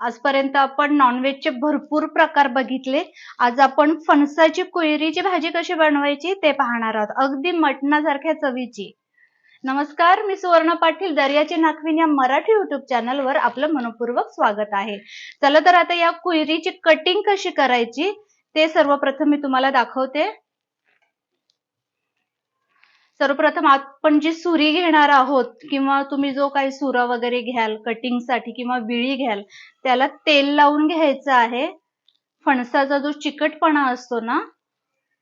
आजपर्यंत आपण नॉनव्हेजचे भरपूर प्रकार बघितले. आज आपण फणसाची कुयरीची भाजी कशी बनवायची ते पाहणार आहोत. अगदी मटणासारख्या चवीची. नमस्कार मी सुवर्ण पाटील दर्याची नाखवीन या मराठी युट्यूब चॅनलवर आपलं मनपूर्वक स्वागत आहे. चला तर आता या कुयरीची कटिंग कशी करायची ते सर्वप्रथम मी तुम्हाला दाखवते. सर्वप्रथम आपण जी सुरी घेणार आहोत किंवा तुम्ही जो काही सुरा वगैरे घ्याल कटिंगसाठी किंवा विळी घ्याल त्याला तेल लावून घ्यायचं आहे. फणसाचा जो चिकटपणा असतो ना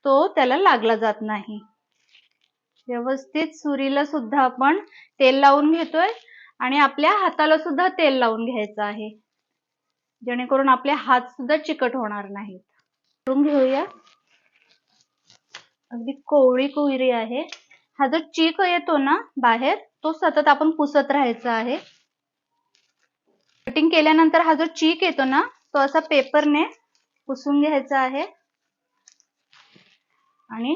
तो त्याला लागला जात नाही. व्यवस्थित सुरीला सुद्धा आपण तेल लावून घेतोय आणि आपल्या हाताला सुद्धा तेल लावून घ्यायचं आहे. जेणेकरून आपले हात सुद्धा चिकट होणार नाहीत. करून घेऊया. अगदी कोवळी कोयरी आहे. हा जो चीक येतो ना बाहेर तो सतत आपण पुसत राहायचा आहे. कटिंग केल्यानंतर हा जो चीक येतो ना तो असा पेपरने पुसून घ्यायचा आहे. आणि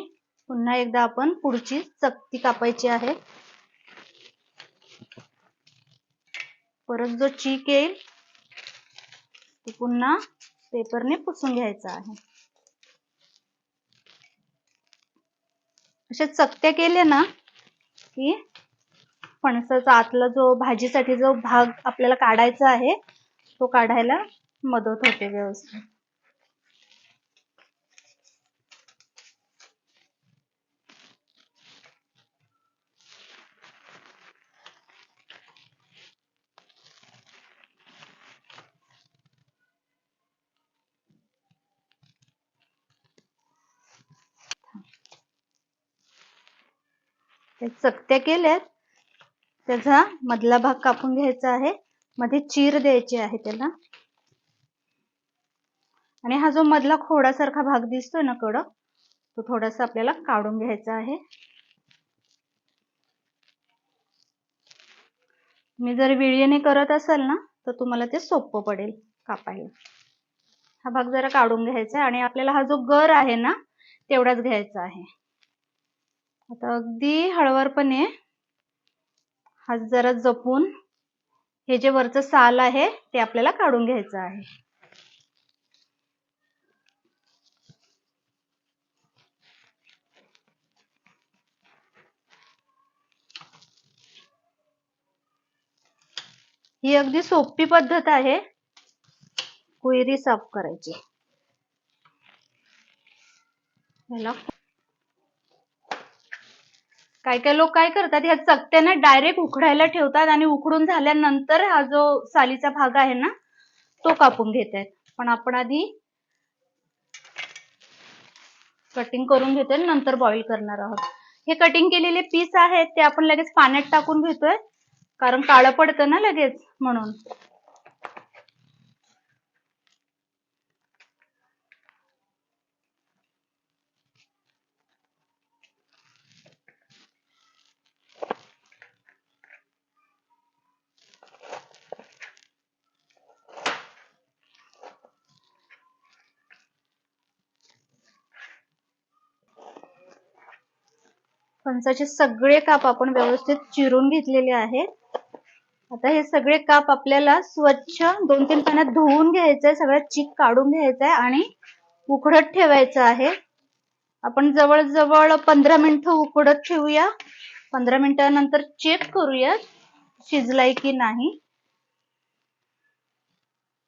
पुन्हा एकदा आपण पुढची चकती कापायची आहे. परत जो चीक येईल तो पुन्हा पेपरने पुसून घ्यायचा आहे. अशा चकत्या केल्या ना की फणसाचा आतला जो भाजीसाठी जो भाग आपल्याला काढायचा आहे तो काढायला मदत होते व्यवस्थित. त्या चकत्या केल्यात. त्याचा मधला भाग कापून घ्यायचा आहे. मध्ये चीर द्यायची आहे त्याला. आणि हा जो मधला खोडासारखा भाग दिसतोय ना कडक तो थोडासा आपल्याला काढून घ्यायचा आहे. मी जर विळीने करत असाल ना तर तुम्हाला ते सोपं पडेल कापायला. हा भाग जरा काढून घ्यायचा आणि आपल्याला हा जो गर आहे ना तेवढाच घ्यायचा आहे. आता अगदी हळवरपणे हात जरा जपून हे जे वरचं साल आहे ते आपल्याला काढून घ्यायचं आहे. ही अगदी सोपी पद्धत आहे. कुयरी साफ करायची. ह्याला काय काय लोक काय करतात ह्या चकत्यानं डायरेक्ट उकडायला ठेवतात आणि उकडून झाल्यानंतर हा जो सालीचा भाग आहे ना तो कापून घेत आहेत पण आपण आधी कटिंग करून घेतोय नंतर बॉईल करणार आहोत. हे कटिंग केलेले पीस आहेत ते आपण लगेच पाण्यात टाकून घेतोय. कारण काळं पडतं ना लगेच म्हणून. फणसाचे सगळे काप आपण व्यवस्थित चिरून घेतलेले आहेत. आता हे सगळे काप आपल्याला स्वच्छ दोन तीन पाण्यात धुवून घ्यायचंय सगळं चीक काढून घ्यायचंय आणि उकडत ठेवायचं आहे. आपण जवळजवळ पंधरा मिनिटं उकडत ठेवूया. पंधरा मिनिटानंतर चेक करूया शिजलाय की नाही.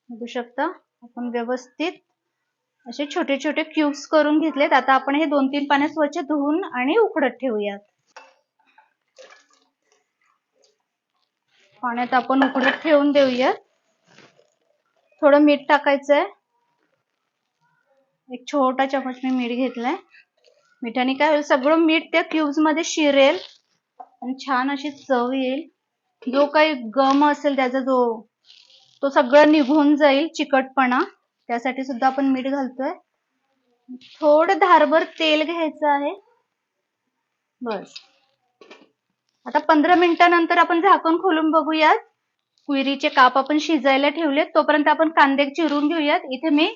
बघू शकता आपण व्यवस्थित असे छोटे छोटे क्यूब्स करून घेतलेत. आता आपण हे दोन तीन पाण्यात स्वच्छ धुवून आणि उकडत ठेवूयात. पाण्यात आपण उकडत ठेवून देऊयात. थोडं मीठ टाकायचंय. एक छोटा चमच मी मीठ घेतलाय. मिठाने काय होईल सगळं मीठ त्या क्यूब्समध्ये शिरेल आणि छान अशी चव येईल. जो काही गम असेल त्याचा जो तो सगळं निघून जाईल चिकटपणा. त्यासाठी सुद्धा आपण मीठ घालतोय. थोडं धारभर तेल घ्यायचं आहे. बस. आता पंधरा मिनिटानंतर आपण झाकण खोलून बघूयात. कुयरीचे काप आपण शिजायला ठेवलेत. तोपर्यंत आपण कांदे चिरून घेऊयात. इथे मी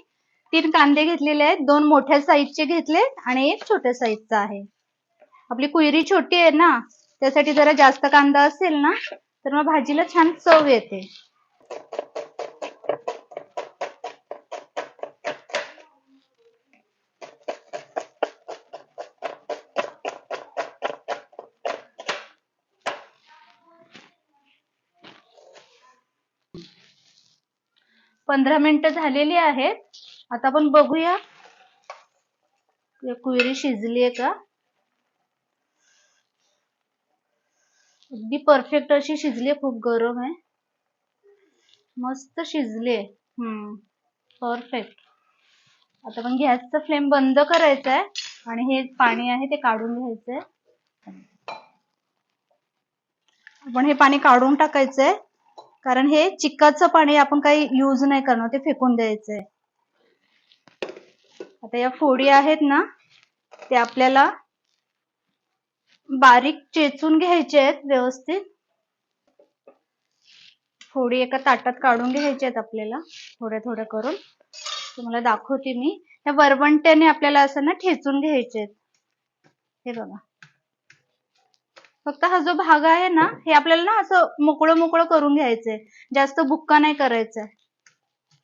तीन कांदे घेतलेले आहेत. दोन मोठ्या साईजचे घेतले आणि एक छोट्या साईजचा आहे. आपली कुयरी छोटी आहे ना त्यासाठी जरा जास्त कांदा असेल ना तर मग भाजीला छान चव येते. पंधरा मिनिटं झालेली आहेत. आता आपण बघूया. कुयरी शिजली आहे का? अगदी परफेक्ट अशी शिजली खूप गरम आहे. मस्त शिजली आहे. हम्म परफेक्ट आता पण गॅसचा फ्लेम बंद करायचा आहे. आणि हे पाणी आहे ते काढून घ्यायचंय आपण हे पाणी काढून टाकायचंय कारण हे चिकाचं पाणी आपण काही यूज नाही करणार ते फेकून द्यायचंय. आता या फोडी आहेत ना ते आपल्याला बारीक चेचून घ्यायचे आहेत व्यवस्थित. फोडी एका ताटात काढून घ्यायचे आहेत आपल्याला थोड्या थोड्या करून. तुम्हाला दाखवते मी. ह्या वरवंट्याने आपल्याला असं ना ठेचून घ्यायचे आहेत. हे बघा. फक्त हा जो भाग आहे ना हे आपल्याला ना असं मोकळं मोकळं करून घ्यायचंय. जास्त बुक्का नाही करायचंय.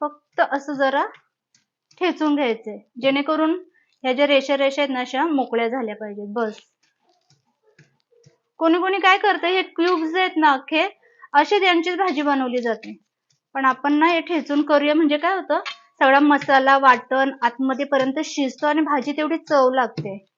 फक्त असं जरा ठेचून घ्यायचंय. जेणेकरून ह्या ज्या रेषा रेषा आहेत ना अशा मोकळ्या झाल्या पाहिजेत. बस. कोणी कोणी काय करतं हे क्यूब्स आहेत ना अख्खे अशी त्यांचीच भाजी बनवली जाते. पण आपण ना हे ठेचून करूया म्हणजे काय होतं सगळा मसाला वाटण आतमध्ये पर्यंत शिजतो आणि भाजी तेवढी चव लागते.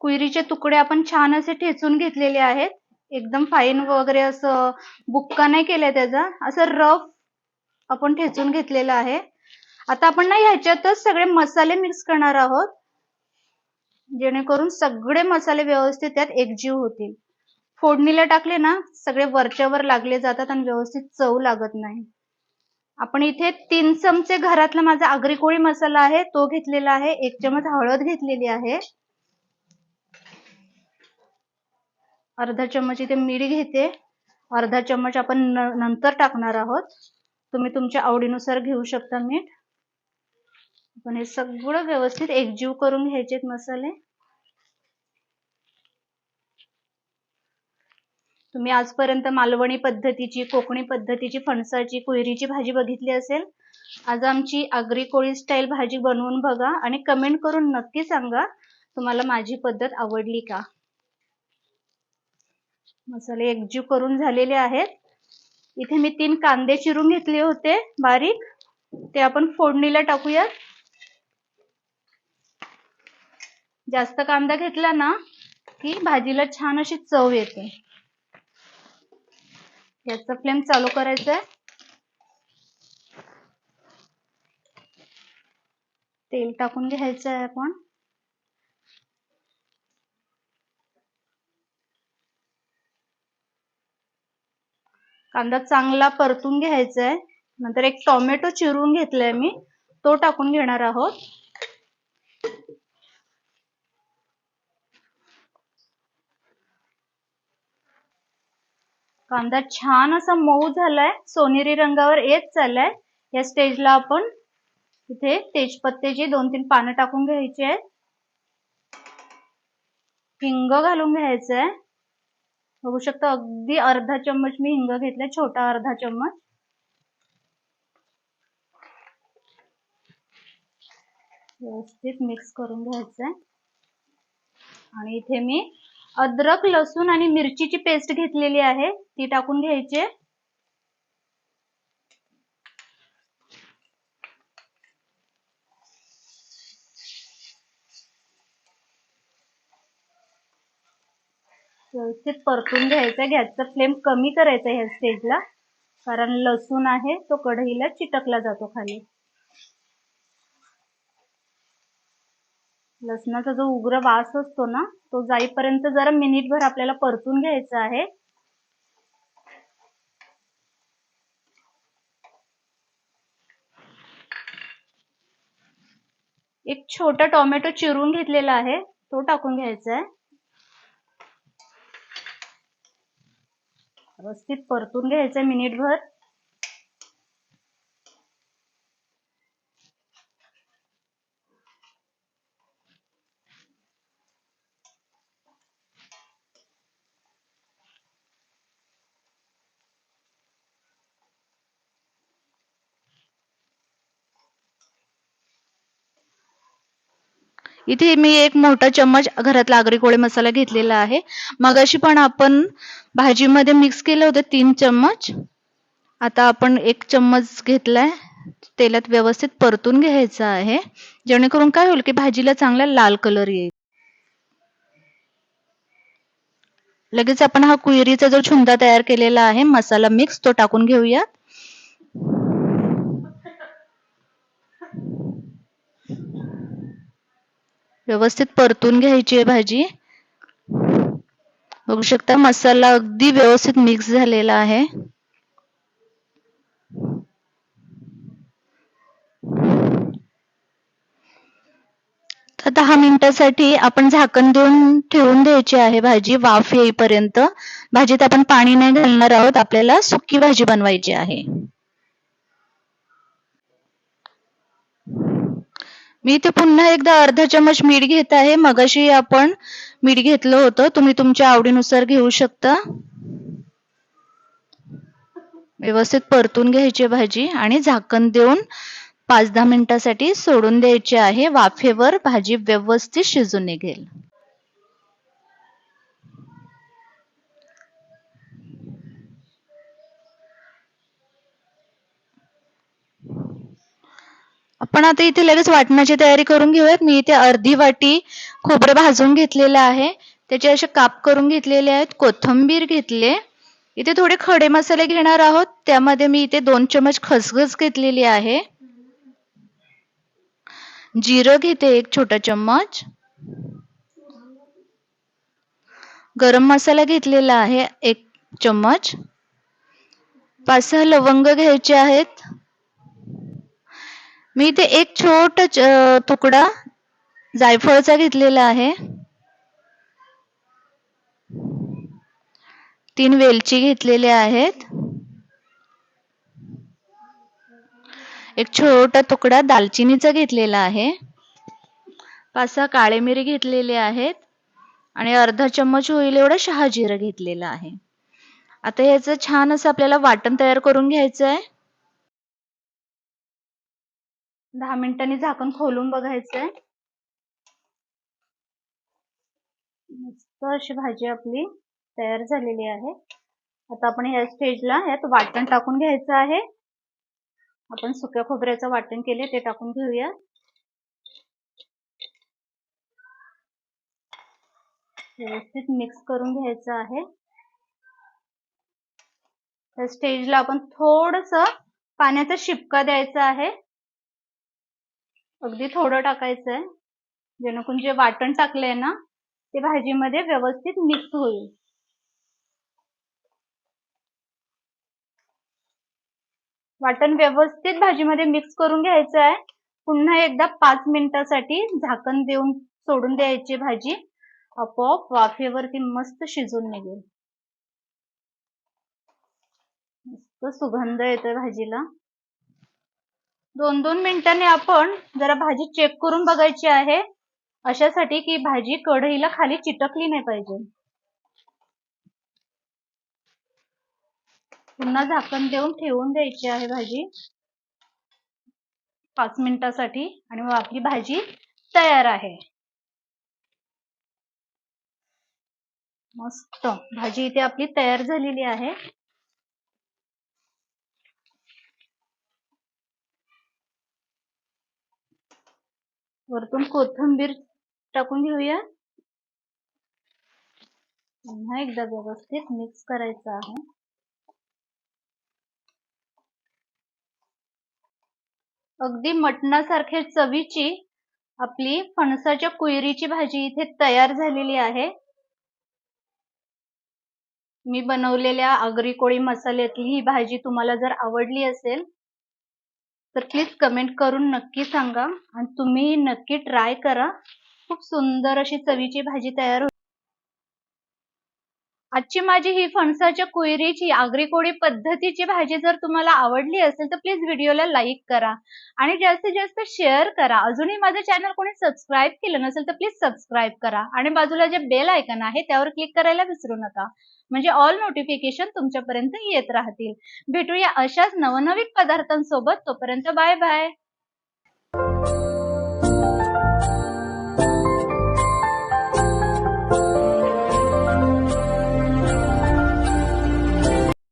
कुयरीचे तुकडे आपण छान असे ठेचून घेतलेले आहेत. एकदम फाईन वगैरे असं बुक्का नाही केलाय त्याचा. असं रफ आपण ठेचून घेतलेलं आहे. आता आपण ना ह्याच्यातच सगळे मसाले मिक्स करणार आहोत. जेणेकरून सगळे मसाले व्यवस्थित त्यात एकजीव होतील. फोडणीला टाकले ना सगळे वरच्यावर लागले जातात आणि व्यवस्थित चव लागत नाही. आपण इथे तीन चमचे घरातला माझा आगरी कोळी मसाला आहे तो घेतलेला आहे. एक चमच हळद घेतलेली आहे. अर्धा चम्मच इथे मीठ घेते. अर्धा चम्मच आपण नंतर टाकणार आहोत. तुम्ही तुमच्या आवडीनुसार घेऊ शकता मीठ. आपण हे सगळं व्यवस्थित एकजीव करून घ्यायचे मसाले. तुम्ही आजपर्यंत मालवणी पद्धतीची कोकणी पद्धतीची फणसाची कोयरीची भाजी बघितली असेल? आज आमची आगरी कोळी स्टाईल भाजी बनवून बघा आणि कमेंट करून नक्की सांगा तुम्हाला माझी पद्धत आवडली का? मसाले एकजीव करून झालेले आहेत. इथे मी तीन कांदे चिरून घेतले होते बारीक. ते आपण फोडणीला टाकूयात. जास्त कांदा घेतला ना की भाजीला छान अशी चव येते. याचा फ्लेम चालू करायचा आहे तेल टाकून घ्यायचं आहे आपण. कांदा चांगला परतून घ्यायचा आहे नंतर एक टोमॅटो चिरून घेतलाय मी. तो टाकून घेणार आहोत. कांदा छान असा मऊ झालाय. सोनेरी रंगावर येत चाललाय. या स्टेजला आपण इथे तेजपत्त्याची दोन तीन पानं टाकून घ्यायची आहेत. हिंग घालून घ्यायचं आहे बघू शकता अगदी अर्धा चम्मच मी हिंग घेतलाय छोटा अर्धा चम्मच. व्यवस्थित मिक्स करून घ्यायचंय. आणि इथे मी अद्रक लसूण आणि मिरचीची पेस्ट घेतलेली आहे ती टाकून घ्यायची व्यवस्थित परतून घ्यायचा गॅसचा फ्लेम कमी करायचा ह्या स्टेजला. कारण लसूण आहे तो कढईला चिटकला जातो खाली. लसणाचा जो उग्र वास असतो ना तो जाईपर्यंत जरा मिनिटभर आपल्याला परतून घ्यायचा आहे. एक छोटा टोमॅटो चिरून घेतलेला आहे तो टाकून घ्यायचा आहे. व्यवस्थित परतून घ्यायचं मिनिटभर. इथे मी एक मोठा चम्मच घरातला आगरी कोळी मसाला घेतलेला आहे. मगाशी पण आपण भाजीमध्ये मिक्स केलं होतं तीन चम्मच. आता आपण एक चम्मच घेतलाय. तेलात व्यवस्थित परतून घ्यायचं आहे. जेणेकरून काय होईल की भाजीला चांगला लाल कलर येईल. लगेच आपण हा कुयरीचा जो छुंदा तयार केलेला आहे मसाला मिक्स तो टाकून घेऊयात. व्यवस्थित परतून घ्यायची आहे भाजी. बघू शकता मसाला अगदी व्यवस्थित मिक्स झालेला आहे. तर दहा मिनिटासाठी आपण झाकण देऊन ठेवून द्यायची आहे भाजी वाफ येईपर्यंत. भाजीत आपण पाणी नाही घालणार आहोत आपल्याला सुकी भाजी बनवायची आहे. मी इथे पुन्हा एकदा अर्धा चमच मीठ घेत आहे. मगाशी आपण मीठ घेतलं होतं. तुम्ही तुमच्या आवडीनुसार घेऊ शकता. व्यवस्थित परतून घ्यायची भाजी आणि झाकण देऊन पाच दहा मिनिटासाठी सोडून द्यायची आहे. वाफेवर भाजी व्यवस्थित शिजून निघेल. आपण आता इथे लगेच वाटणाची तयारी करून घेऊयात. मी इथे अर्धी वाटी खोबरं भाजून घेतलेलं आहे. त्याचे असे काप करून घेतलेले आहेत. कोथिंबीर घेतले इथे थोडे खडे मसाले घेणार आहोत. त्यामध्ये मी इथे दोन चमच खसखस घेतलेली आहे. जिरं घेते एक छोटा चम्मच. गरम मसाला घेतलेला आहे एक चम्मच. पाच सहा लवंग घ्यायचे आहेत. मी इथे एक छोट तुकडा जायफळचा घेतलेला आहे. तीन वेलची घेतलेल्या आहेत. एक छोटा तुकडा दालचिनीचा घेतलेला आहे. पाच सहा काळे मिरी घेतलेले आहेत. आणि अर्धा चम्मच होईल एवढं शहाजिरं घेतलेलं आहे. आता ह्याचं छान असं आपल्याला वाटण तयार करून घ्यायचं आहे दहा मिनिटांनी झाकण खोलून बघायचंय. मस्त अशी भाजी आपली तयार झालेली आहे. आता आपण या स्टेजला यात वाटण टाकून घ्यायचं आहे. आपण सुक्या खोबऱ्याचं वाटण केले ते टाकून घेऊया. व्यवस्थित मिक्स करून घ्यायचं आहे. त्या स्टेजला आपण थोडस पाण्याचा शिपका द्यायचा आहे. अगदी थोडं टाकायचं आहे जेणेकरून जे वाटण टाकलंय ना ते भाजीमध्ये व्यवस्थित मिक्स होईल. वाटण व्यवस्थित भाजीमध्ये मिक्स करून घ्यायचं आहे पुन्हा एकदा पाच मिनिटासाठी झाकण देऊन सोडून द्यायची भाजी. आपोआप वाफेवरती मस्त शिजून निघेल. मस्त सुगंध येतोय भाजीला. दोन दोन मिनिटांनी आपण जरा भाजी चेक करून बघायची आहे. अशासाठी की भाजी कढईला खाली चिटकली नाही पाहिजे. पुन्हा झाकण देऊन ठेवून द्यायची आहे भाजी. पाच मिनिटासाठी आणि मग आपली भाजी तयार आहे. मस्त. भाजी इथे आपली तयार झालेली आहे. वरतून कोथिंबीर टाकून घेऊया. पुन्हा एकदा व्यवस्थित मिक्स करायचं आहे. अगदी मटणासारखे चवीची आपली फणसाच्या कुयरीची भाजी इथे तयार झालेली आहे. मी बनवलेल्या आगरी कोळी मसाल्यातली ही भाजी तुम्हाला जर आवडली असेल तर प्लीज कमेंट करून नक्की सांगा. आणि तुम्ही नक्की ट्राय करा. खूप सुंदर अशी चवीची भाजी तयार आजची माझी ही फणसाच्या कुयरीची आगरी पद्धतीची भाजी जर तुम्हाला आवडली असेल तर प्लीज व्हिडिओला लाईक करा. आणि जास्तीत जास्त शेअर करा. अजूनही माझं चॅनल कोणी सबस्क्राईब केलं नसेल तर प्लीज सबस्क्राईब करा. आणि बाजूला जे बेल आयकन आहे त्यावर क्लिक करायला विसरू नका. म्हणजे ऑल नोटिफिकेशन तुमच्यापर्यंत येत राहतील. भेटूया अशाच नवनवीन पदार्थांसोबत. तोपर्यंत बाय बाय